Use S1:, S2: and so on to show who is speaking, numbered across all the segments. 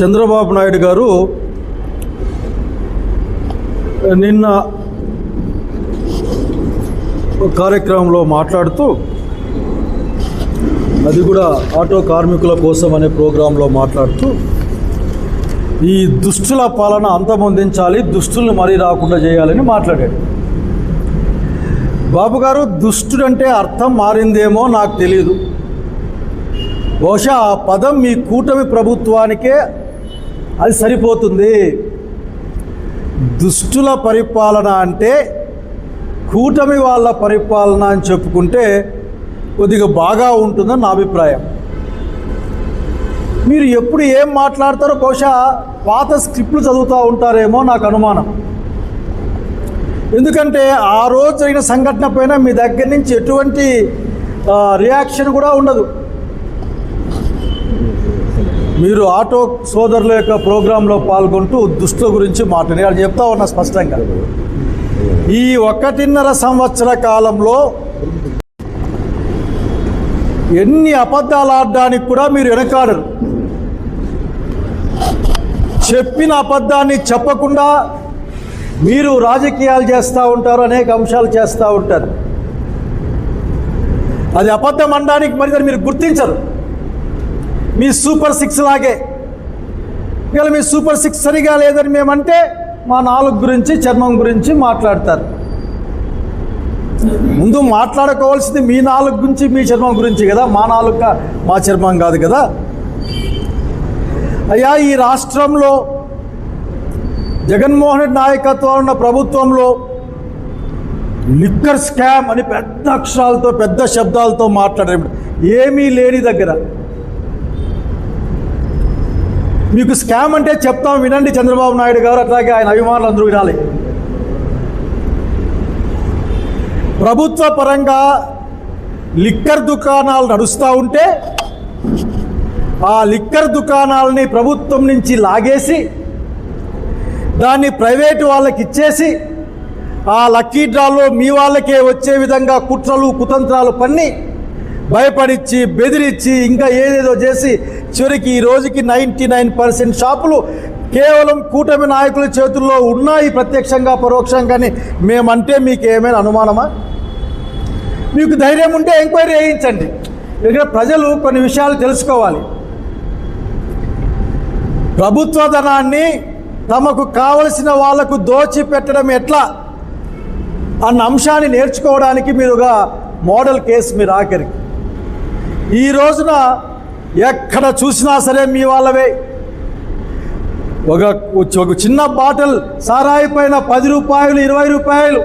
S1: చంద్రబాబు నాయుడు గారు నిన్న కార్యక్రమంలో మాట్లాడుతూ అది కూడా ఆటో కార్మికుల కోసం అనే ప్రోగ్రాంలో మాట్లాడుతూ ఈ దుష్టుల పాలన అంతమొందించాలి దుష్టుల్ని మరీ రాకుండా చేయాలని మాట్లాడాడు. బాబు గారు దుష్టుడంటే అర్థం మారిందేమో నాకు తెలియదు బహుశా ఆ పదం మీ కూటమి ప్రభుత్వానికే అది సరిపోతుంది. దుష్టుల పరిపాలన అంటే కూటమి వాళ్ళ పరిపాలన అని చెప్పుకుంటే కొద్దిగా బాగా ఉంటుందని నా అభిప్రాయం. మీరు ఎప్పుడు ఏం మాట్లాడతారో బహుశా పాత స్క్రిప్ట్లు చదువుతూ ఉంటారేమో నాకు అనుమానం. ఎందుకంటే ఆ రోజు జరిగిన సంఘటన పైన మీ దగ్గర నుంచి ఎటువంటి రియాక్షన్ కూడా ఉండదు. మీరు ఆటో సోదరుల యొక్క ప్రోగ్రాంలో పాల్గొంటూ దుస్తుల గురించి మాట్లాడి చెప్తా ఉన్నా స్పష్టంగా. ఈ ఒకటిన్నర సంవత్సర కాలంలో ఎన్ని అబద్ధాలు ఆడడానికి కూడా మీరు వెనకాడరు. చెప్పిన అబద్ధాన్ని చెప్పకుండా మీరు రాజకీయాలు చేస్తూ ఉంటారు అనేక అంశాలు చేస్తూ ఉంటారు. అది అబద్ధం అనడానికి మరి మీరు గుర్తించరు. మీ సూపర్ సిక్స్ లాగే. ఇవాళ మీ సూపర్ సిక్స్ సరిగా లేదని మేమంటే మా నాలుగు గురించి చర్మం గురించి మాట్లాడతారు. ముందు మాట్లాడుకోవాల్సింది మీ నాలుగు గురించి మీ చర్మం గురించి కదా. మా నాలుగు మా చర్మం కాదు కదా. అయ్యా ఈ రాష్ట్రంలో జగన్మోహన్ రెడ్డి నాయకత్వం ఉన్న ప్రభుత్వంలో లిక్కర్ స్కామ్ అని పెద్ద అక్షరాలతో పెద్ద శబ్దాలతో మాట్లాడారు ఏమీ లేని దగ్గర మీకు స్కామ్ అంటే చెప్తాం వినండి చంద్రబాబు నాయుడు గారు అట్లాగే ఆయన అభిమానులు అందరూ వినాలి. ప్రభుత్వ పరంగా లిక్కర్ దుకాణాలు నడుస్తూ ఉంటే ఆ లిక్కర్ దుకాణాలని ప్రభుత్వం నుంచి లాగేసి దాన్ని ప్రైవేటు వాళ్ళకి ఇచ్చేసి ఆ లక్కీ డ్రాలో మీ వాళ్ళకే వచ్చే విధంగా కుట్రలు కుతంత్రాలు పన్ని భయపడిచ్చి బెదిరించి ఇంకా ఏదేదో చేసి చివరికి ఈ రోజుకి నైంటీ నైన్ పర్సెంట్ షాపులు కేవలం కూటమి నాయకుల చేతుల్లో ఉన్నాయి ప్రత్యక్షంగా పరోక్షంగానే. మేమంటే మీకు ఏమైనా అనుమానమా? మీకు ధైర్యం ఉంటే ఎంక్వైరీ చేయించండి. ఇక్కడ ప్రజలు కొన్ని విషయాలు తెలుసుకోవాలి. ప్రభుత్వ ధనాన్ని తమకు కావలసిన వాళ్ళకు దోచి పెట్టడం ఎట్లా అన్న అంశాన్ని నేర్చుకోవడానికి మీరు ఒక మోడల్ కేసు మీరు ఆఖరికి ఈ రోజున ఎక్కడ చూసినా సరే మీ వాళ్ళవే. ఒక ఒక చిన్న బాటిల్ సారాయి పైన పది రూపాయలు ఇరవై రూపాయలు.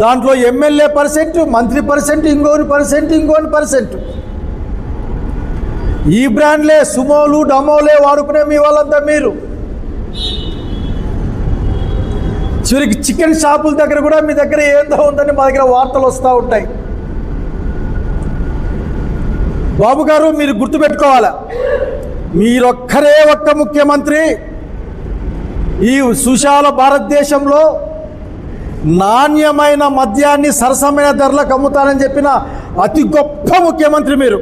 S1: దాంట్లో ఎమ్మెల్యే పర్సెంట్ మంత్రి పర్సెంట్ ఇంకోని పర్సెంట్ ఇంకోని పర్సెంట్. ఈ బ్రాండ్లే సుమోలు డమోలే వాడుకునే మీ వాళ్ళంతా మీరు. చివరికి చికెన్ షాపుల దగ్గర కూడా మీ దగ్గర ఏందో ఉందని మా దగ్గర వార్తలు వస్తూ ఉంటాయి. బాబు గారు మీరు గుర్తుపెట్టుకోవాలా? మీరొక్కరే ఒక్క ముఖ్యమంత్రి. ఈ సుశాల భారతదేశంలో నాణ్యమైన మద్యాన్ని సరసమైన ధరలకు అమ్ముతానని చెప్పిన అతి గొప్ప ముఖ్యమంత్రి మీరు.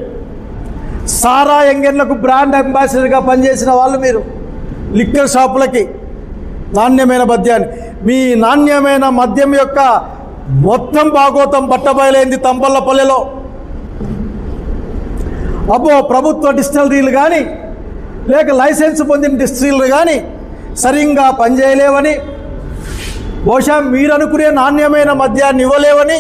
S1: సారా ఎంగెన్లకు బ్రాండ్ అంబాసిడర్గా పనిచేసిన వాళ్ళు మీరు. లిక్కర్ షాపులకి నాణ్యమైన మద్యాన్ని. మీ నాణ్యమైన మద్యం యొక్క మొత్తం భాగోతం బట్టబయలైంది తంపల్లపల్లెలో. అబ్బో ప్రభుత్వ డిస్టిలరీలు కానీ లేక లైసెన్స్ పొందిన డిస్టిలరీలు కానీ సరిగ్గా పనిచేయలేవని బహుశా మీరు అనుకునే నాణ్యమైన మద్యాన్ని ఇవ్వలేవని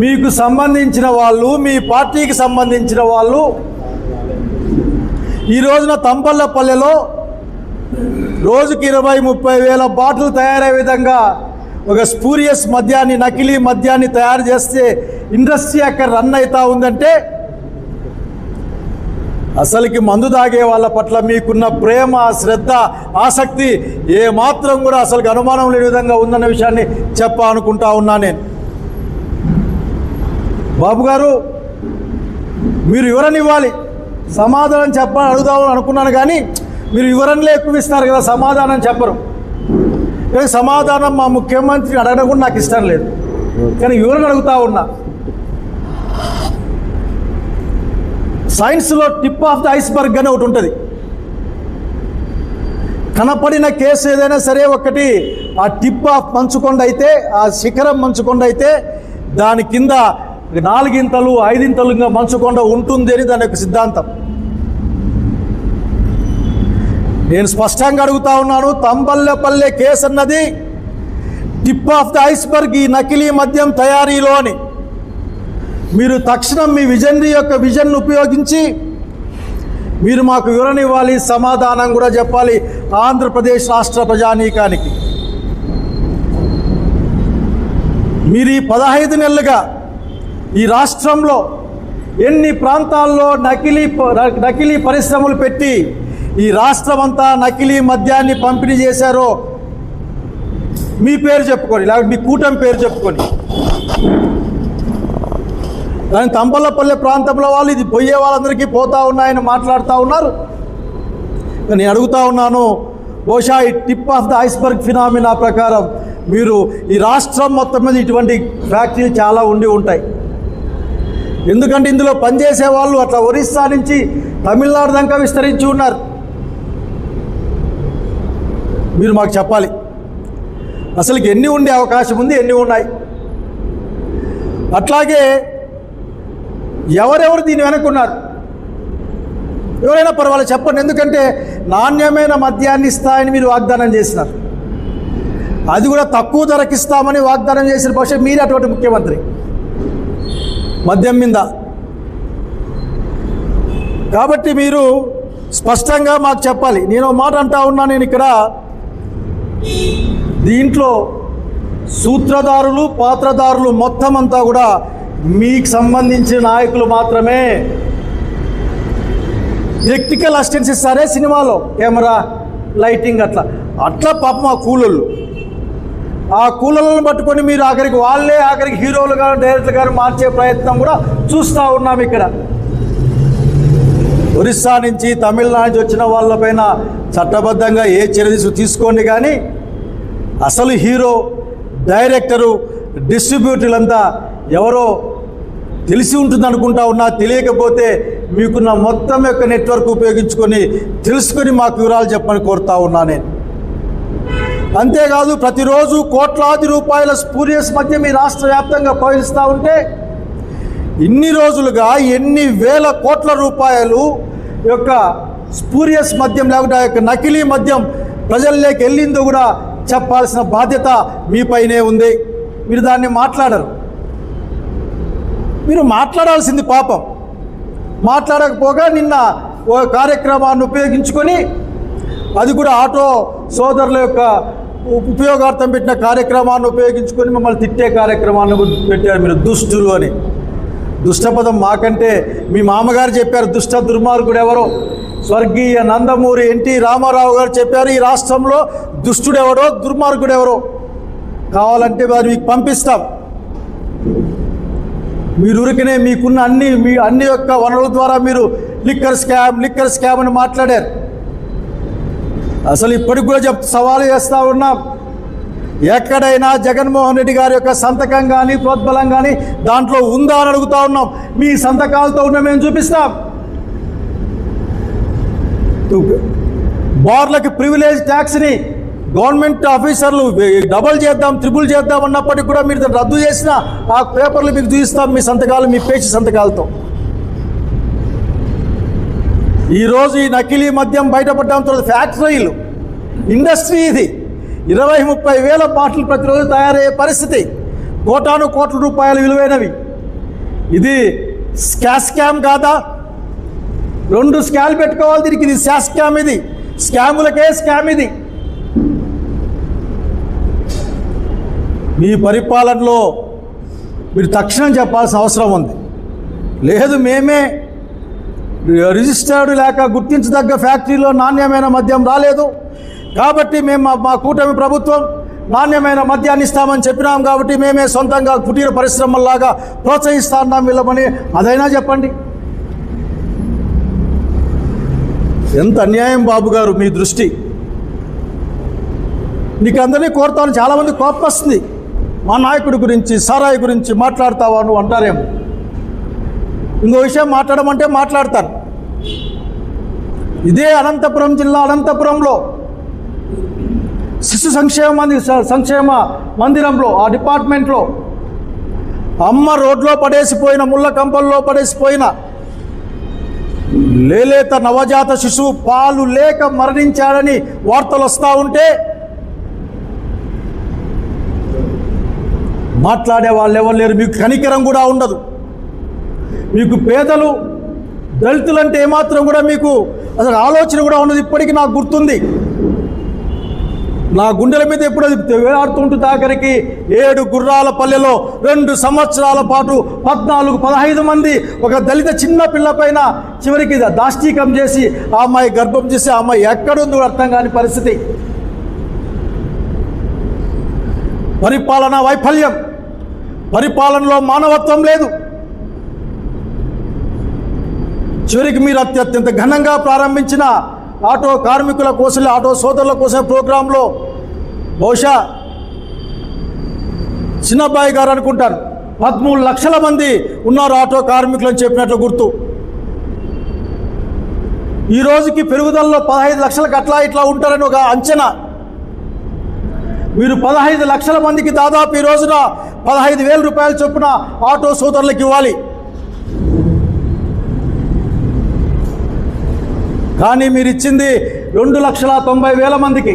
S1: మీకు సంబంధించిన వాళ్ళు మీ పార్టీకి సంబంధించిన వాళ్ళు ఈ రోజున తంపల్లపల్లెలో రోజుకి ఇరవై ముప్పై వేల బాటిల్ తయారయ్యే విధంగా ఒక స్పూరియస్ మద్యాన్ని నకిలీ మద్యాన్ని తయారు చేస్తే ఇండస్ట్రీ అక్కడ రన్ అవుతూ ఉందంటే అసలుకి మందు తాగే వాళ్ళ పట్ల మీకున్న ప్రేమ శ్రద్ధ ఆసక్తి ఏ మాత్రం కూడా అసలుకి అనుమానం లేని విధంగా ఉందన్న విషయాన్ని చెప్పాలనుకుంటా ఉన్నా నేను. బాబు గారు మీరు వివరణ ఇవ్వాలి. సమాధానం చెప్పాలని అడుగుదామని అనుకున్నాను కానీ మీరు వివరణలే ఎక్కువ ఇస్తారు కదా సమాధానం చెప్పరు. కానీ సమాధానం మా ముఖ్యమంత్రిని అడగడం కూడా నాకు ఇష్టం లేదు. కానీ వివరణ అడుగుతా ఉన్నా. సైన్స్లో టిప్ ఆఫ్ ద ఐస్బర్గ్ అని ఒకటి ఉంటుంది. కనపడిన కేసు ఏదైనా సరే ఒకటి ఆ టిప్ ఆఫ్ మంచుకొండ అయితే ఆ శిఖరం మంచుకొండ అయితే దాని కింద నాలుగింతలు ఐదింతలుగా మంచుకొండ ఉంటుంది అని దాని యొక్క సిద్ధాంతం. నేను స్పష్టంగా అడుగుతా ఉన్నాను తంబల్లెపల్లె కేసు అన్నది టిప్ ఆఫ్ ద ఐస్బర్గ్ ఈ నకిలీ మద్యం తయారీలో అని. మీరు తక్షణం మీ విజన్ యొక్క విజన్ ఉపయోగించి మీరు మాకు వివరణ ఇవ్వాలి సమాధానం కూడా చెప్పాలి ఆంధ్రప్రదేశ్ రాష్ట్ర ప్రజానీకానికి. మీరు ఈ పదహైదు నెలలుగా ఈ రాష్ట్రంలో ఎన్ని ప్రాంతాల్లో నకిలీ ప- నకిలీ పరిశ్రమలు పెట్టి ఈ రాష్ట్రం అంతా నకిలీ మద్యాన్ని పంపిణీ చేశారో మీ పేరు చెప్పుకొని లేకపోతే మీ కూటమి పేరు చెప్పుకొని. కానీ తంబలపల్లె ప్రాంతంలో వాళ్ళు ఇది పోయే వాళ్ళందరికీ పోతా ఉన్నాయని మాట్లాడుతూ ఉన్నారు. నేను అడుగుతా ఉన్నాను బహుశా ఈ tip of the iceberg phenomena ప్రకారం మీరు ఈ రాష్ట్రం మొత్తం మీద ఇటువంటి ఫ్యాక్టరీలు చాలా ఉండి ఉంటాయి. ఎందుకంటే ఇందులో పనిచేసే వాళ్ళు అట్లా ఒరిస్సా నుంచి తమిళనాడు దాకా విస్తరించి ఉన్నారు. మీరు మాకు చెప్పాలి. అసలుకి ఎన్ని ఉండే అవకాశం ఉంది ఎన్ని ఉన్నాయి? అట్లాగే ఎవరెవరు దీని వెనక్కున్నారు ఎవరైనా పర్వాలేదు చెప్పండి. ఎందుకంటే నాణ్యమైన మద్యాన్ని ఇస్తాయని మీరు వాగ్దానం చేసినారు. అది కూడా తక్కువ ధరకు ఇస్తామని వాగ్దానం చేసిన పక్షే మీరే అటువంటి ముఖ్యమంత్రి. మద్యం మీద. కాబట్టి మీరు స్పష్టంగా మాకు చెప్పాలి. నేను మాట అంటా ఉన్నా నేను ఇక్కడ దీంట్లో సూత్రధారులు పాత్రధారులు మొత్తం అంతా కూడా మీకు సంబంధించిన నాయకులు మాత్రమే ఎలక్ట్రికల్ అసిస్టెన్స్ ఇస్తారే సినిమాలో కెమెరా లైటింగ్ అట్లా. అట్లా పాపం ఆ కూలోళ్ళు. ఆ కూలలను పట్టుకొని మీరు ఆఖరికి వాళ్ళే ఆఖరికి హీరోలు గారు డైరెక్టర్ గారు మార్చే ప్రయత్నం కూడా చూస్తూ ఉన్నాం ఇక్కడ. ఒరిస్సా నుంచి తమిళనాడు నుంచి వచ్చిన వాళ్ళపైన చట్టబద్ధంగా ఏ చర్య తీసుకోండి కానీ అసలు హీరో డైరెక్టరు డిస్ట్రిబ్యూటర్లంతా ఎవరో తెలిసి ఉంటుంది అనుకుంటా ఉన్నా తెలియకపోతే మీకున్న మొత్తం యొక్క నెట్వర్క్ ఉపయోగించుకొని తెలుసుకొని మాకు వివరాలు చెప్పని కోరుతా ఉన్నా నేను. అంతేకాదు ప్రతిరోజు కోట్లాది రూపాయల స్పూరియస్ మధ్య మీ రాష్ట్ర వ్యాప్తంగా ప్రవహిస్తూ ఉంటే ఇన్ని రోజులుగా ఎన్ని వేల కోట్ల రూపాయలు యొక్క స్పూరియస్ మద్యం లేకుండా యొక్క నకిలీ మద్యం ప్రజల్లోకి వెళ్ళిందో కూడా చెప్పాల్సిన బాధ్యత మీపైనే ఉంది. మీరు దాన్ని మాట్లాడరు. మీరు మాట్లాడాల్సింది పాపం. మాట్లాడకపోగా నిన్న ఓ కార్యక్రమాన్ని ఉపయోగించుకొని అది కూడా ఆటో సోదరుల యొక్క ఉపయోగార్థం పెట్టిన కార్యక్రమాన్ని ఉపయోగించుకొని మమ్మల్ని తిట్టే కార్యక్రమాన్ని పెట్టారు మీరు దుష్టులు అని. దుష్టపదం మాకంటే మీ మామగారు చెప్పారు దుష్ట దుర్మార్గుడు ఎవరో. స్వర్గీయ నందమూరి ఎన్టీ రామారావు గారు చెప్పారు ఈ రాష్ట్రంలో దుష్టుడు ఎవరో దుర్మార్గుడు ఎవరో కావాలంటే వారు మీకు పంపిస్తాం. మీరు ఉరికినే మీకున్న అన్ని మీ అన్ని యొక్క వనరుల ద్వారా మీరు లిక్కర్ స్కామ్ లిక్కర్ స్కామ్ అని మాట్లాడారు. అసలు ఇప్పటికి కూడా చెప్ సవాలు చేస్తూ ఉన్నాం. ఎక్కడైనా జగన్మోహన్ రెడ్డి గారి యొక్క సంతకం కానీ ప్రోద్బలం కానీ దాంట్లో ఉందా అని అడుగుతా ఉన్నాం. మీ సంతకాలతో ఉన్న మేము చూపిస్తాం. బార్లకి ప్రివిలేజ్ ట్యాక్స్ని గవర్నమెంట్ ఆఫీసర్లు డబల్ చేద్దాం త్రిబుల్ చేద్దాం అన్నప్పటికీ కూడా మీరు రద్దు చేసిన ఆ పేపర్లు మీకు చూపిస్తాం మీ సంతకాలు మీ పేచి సంతకాలతో. ఈరోజు ఈ నకిలీ మద్యం బయటపడ్డాం తర్వాత ఫ్యాక్టరీలు ఇండస్ట్రీ ఇది. ఇరవై ముప్పై వేల బాటిల్ ప్రతిరోజు తయారయ్యే పరిస్థితి. కోటాను కోట్ల రూపాయలు విలువైనవి. ఇది స్కాస్ స్కామ్ కాదా? రెండు స్కామ్ పెట్టుకోవాలి దీనికి ఇది శా స్కామ్ ఇది. స్కాములకే స్కామ్ ఇది. మీ పరిపాలనలో మీరు తక్షణం చెప్పాల్సిన అవసరం ఉంది. లేదు మేమే రిజిస్టర్డ్ లేక గుర్తించదగ్గ ఫ్యాక్టరీలో నాణ్యమైన మద్యం రాలేదు. కాబట్టి మేము మా- కూటమి ప్రభుత్వం నాణ్యమైన మద్యాన్ని ఇస్తామని చెప్పినాం కాబట్టి మేమే సొంతంగా కుటీర పరిశ్రమల్లాగా ప్రోత్సహిస్తా ఉన్నాం వీళ్ళమని. అదైనా చెప్పండి. ఎంత అన్యాయం బాబు గారు మీ దృష్టి. నీకు అందరినీ కోరుతాను. చాలామంది కోపం వస్తుంది. మా నాయకుడి గురించి సారాయి గురించి మాట్లాడతావా నువ్వు అంటారేమో. ఇంకో విషయం మాట్లాడమంటే మాట్లాడతాను ఇదే అనంతపురం జిల్లా అనంతపురంలో శిశు సంక్షేమ మంది సంక్షేమ మందిరంలో ఆ డిపార్ట్మెంట్లో అమ్మ రోడ్లో పడేసిపోయిన ముళ్ళ కంపల్లో పడేసిపోయిన లేలేత నవజాత శిశువు పాలు లేక మరణించాడని వార్తలు వస్తూ ఉంటే మాట్లాడే వాళ్ళు ఎవరు లేరు. మీకు కనికరం కూడా ఉండదు. మీకు పేదలు దళితులంటే ఏమాత్రం కూడా మీకు అసలు ఆలోచన కూడా ఉండదు. ఇప్పటికీ నాకు గుర్తుంది. నా గుండెల మీద ఎప్పుడు అది వేలాడుతుంటుంది ఆఖరికి ఏడు గుర్రాల పల్లెలో రెండు సంవత్సరాల పాటు పద్నాలుగు పదహైదు మంది ఒక దళిత చిన్న పిల్ల పైన చివరికి దాష్టీకం చేసి ఆ అమ్మాయి గర్భం చేసి ఆ అమ్మాయి ఎక్కడుందో అర్థం కాని పరిస్థితి. పరిపాలన వైఫల్యం. పరిపాలనలో మానవత్వం లేదు. చివరికి మీరు అత్యత్యంత ఘనంగా ప్రారంభించిన ఆటో కార్మికుల కోసం ఆటో సోదరుల కోసం ప్రోగ్రాంలో బహుశా చిన్నబ్బాయి గారు అనుకుంటారు పదమూడు లక్షల మంది ఉన్నారు ఆటో కార్మికులు అని చెప్పినట్లు గుర్తు. ఈ రోజుకి పెరుగుదలలో పదహైదు లక్షలకు అట్లా ఇట్లా ఉంటారని ఒక అంచనా. మీరు పదహైదు లక్షల మందికి దాదాపు ఈ రోజున పదహైదు వేల రూపాయల చొప్పున ఆటో సోదరులకు ఇవ్వాలి. కానీ మీరు ఇచ్చింది రెండు లక్షల తొంభై వేల మందికి.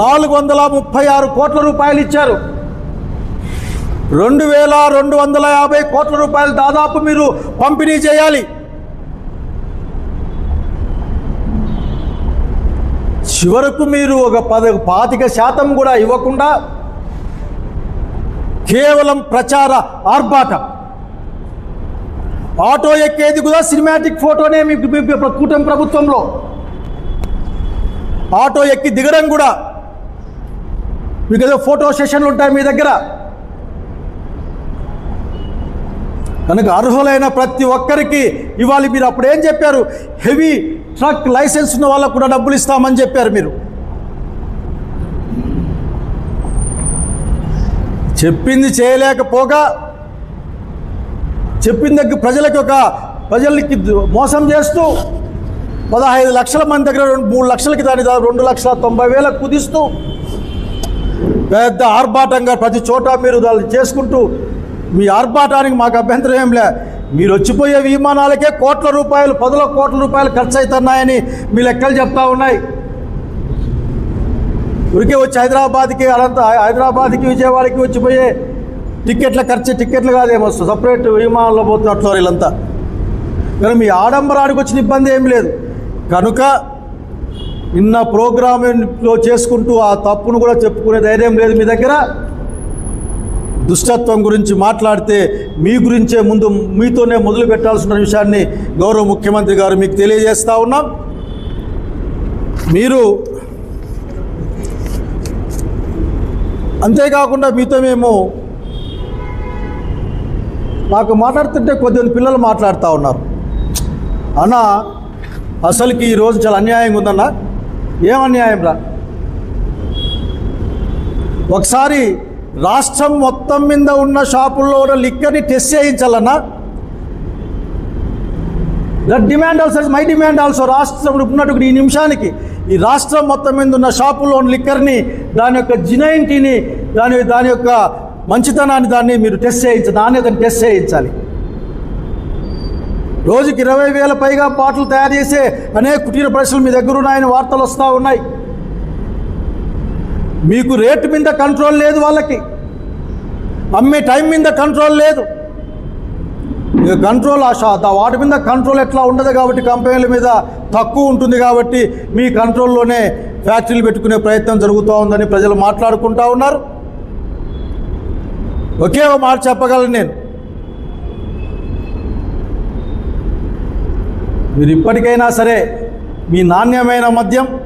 S1: నాలుగు వందల ముప్పై ఆరు కోట్ల రూపాయలు ఇచ్చారు. రెండు వేల రెండు వందల యాభై కోట్ల రూపాయలు దాదాపు మీరు పంపిణీ చేయాలి. చివరకు మీరు ఒక పద పాతిక శాతం కూడా ఇవ్వకుండా కేవలం ప్రచార ఆర్భాటం. ఆటో ఎక్కేది కూడా సినిమాటిక్ ఫోటోనే మీకు మీ- కూటమి ప్రభుత్వంలో. ఆటో ఎక్కి దిగడం కూడా మీకు ఏదో ఫోటో సెషన్లు ఉంటాయి మీ దగ్గర. కనుక అర్హులైన ప్రతి ఒక్కరికి ఇవాళ మీరు అప్పుడు ఏం చెప్పారు? హెవీ ట్రక్ లైసెన్స్ ఉన్న వాళ్ళకు కూడా డబ్బులు ఇస్తామని చెప్పారు మీరు. చెప్పింది చేయలేకపోగా చెప్పిన దగ్గర ప్రజలకి ఒక ప్రజలకి మోసం చేస్తూ పదహైదు లక్షల మంది దగ్గర రెండు మూడు లక్షలకి దాని రెండు లక్షల తొంభై వేలకు కుదిస్తూ పెద్ద ఆర్భాటంగా ప్రతి చోట మీరు దాన్ని చేసుకుంటూ మీ ఆర్భాటానికి మాకు అభ్యంతరం ఏం లే. మీరు వచ్చిపోయే విమానాలకే కోట్ల రూపాయలు పదుల కోట్ల రూపాయలు ఖర్చు అవుతున్నాయని మీ లెక్కలు చెప్తా ఉన్నాయి. ఊరికే వచ్చి హైదరాబాద్కి అనంత హైదరాబాద్కి విజయవాడకి వచ్చిపోయే టికెట్ల ఖర్చు టికెట్లు కాదేమో సపరేట్ విమానంలో పోతున్నట్లు వీళ్ళంతా. కానీ మీ ఆడంబరానికి వచ్చిన ఇబ్బంది ఏం లేదు. కనుక నిన్న ప్రోగ్రాంలో చేసుకుంటూ ఆ తప్పును కూడా చెప్పుకునే ధైర్యం లేదు మీ దగ్గర. దుష్టత్వం గురించి మాట్లాడితే మీ గురించే ముందు మీతోనే మొదలు పెట్టాల్సిన విషయాన్ని గౌరవ ముఖ్యమంత్రి గారు మీకు తెలియజేస్తా ఉన్నాం. మీరు అంతేకాకుండా మీతో మేము నాకు మాట్లాడుతుంటే కొద్దిమంది పిల్లలు మాట్లాడుతూ ఉన్నారు. అన్న అసలుకి ఈరోజు చాలా అన్యాయంగా ఉందన్న. ఏం అన్యాయం రా? ఒకసారి రాష్ట్రం మొత్తం మీద ఉన్న షాపుల్లో ఉన్న లిక్కర్ని test చేయించాలన్నా? That demand also my demand also రాష్ట్రం ఉన్నట్టు ఈ నిమిషానికి ఈ రాష్ట్రం మొత్తం మీద ఉన్న షాపుల్లో ఉన్న లిక్కర్ని దాని యొక్క జినైంటీని దాని దాని యొక్క మంచితనాన్ని దాన్ని మీరు టెస్ట్ చేయించాలి నాణ్యతను టెస్ట్ చేయించాలి. రోజుకి ఇరవై వేల పైగా పాటలు తయారు చేసే అనేక కుటీర పరిశ్రమలు మీ దగ్గర ఉన్నాయని వార్తలు వస్తూ ఉన్నాయి. మీకు రేటు మీద కంట్రోల్ లేదు వాళ్ళకి. అమ్మే టైం మీద కంట్రోల్ లేదు. కంట్రోల్ ఆ వాటి మీద కంట్రోల్ ఎట్లా ఉండదు కాబట్టి కంపెనీల మీద తక్కువ ఉంటుంది కాబట్టి మీ కంట్రోల్లోనే ఫ్యాక్టరీలు పెట్టుకునే ప్రయత్నం జరుగుతూ ఉందని ప్రజలు మాట్లాడుకుంటా ఉన్నారు. ఒకే ఒక మాట చెప్పగలను నేను. మీరు ఇప్పటికైనా సరే మీ నాణ్యమైన మద్యం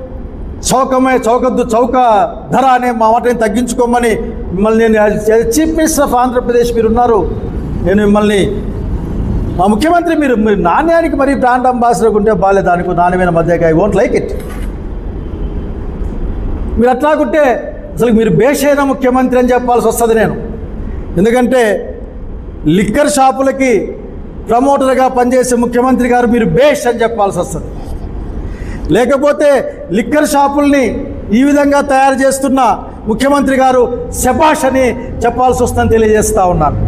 S1: చౌకమే చౌకద్దు చౌక ధర అనే మా మాటని తగ్గించుకోమని మిమ్మల్ని నేను చీఫ్ మినిస్టర్ ఆఫ్ ఆంధ్రప్రదేశ్ మీరు ఉన్నారు నేను మిమ్మల్ని మా ముఖ్యమంత్రి మీరు మీరు నాణ్యానికి మరి బ్రాండ్ అంబాసిడర్ ఉంటే బాగాలేదు దానికి నాణ్యమైన మధ్యగా ఐ వోంట్ లైక్ ఇట్ మీరు అట్లాగుంటే అసలు మీరు బేషైన ముఖ్యమంత్రి అని చెప్పాల్సి వస్తుంది నేను. ఎందుకంటే లిక్కర్ షాపులకి ప్రమోటర్గా పనిచేసే ముఖ్యమంత్రి గారు మీరు బేష్ అని చెప్పాల్సి వస్తుంది. లేకపోతే లిక్కర్ షాపుల్ని ఈ విధంగా తయారు చేస్తున్న ముఖ్యమంత్రి గారు శపాష్ అని చెప్పాల్సి వస్తుందని తెలియజేస్తా ఉన్నాను.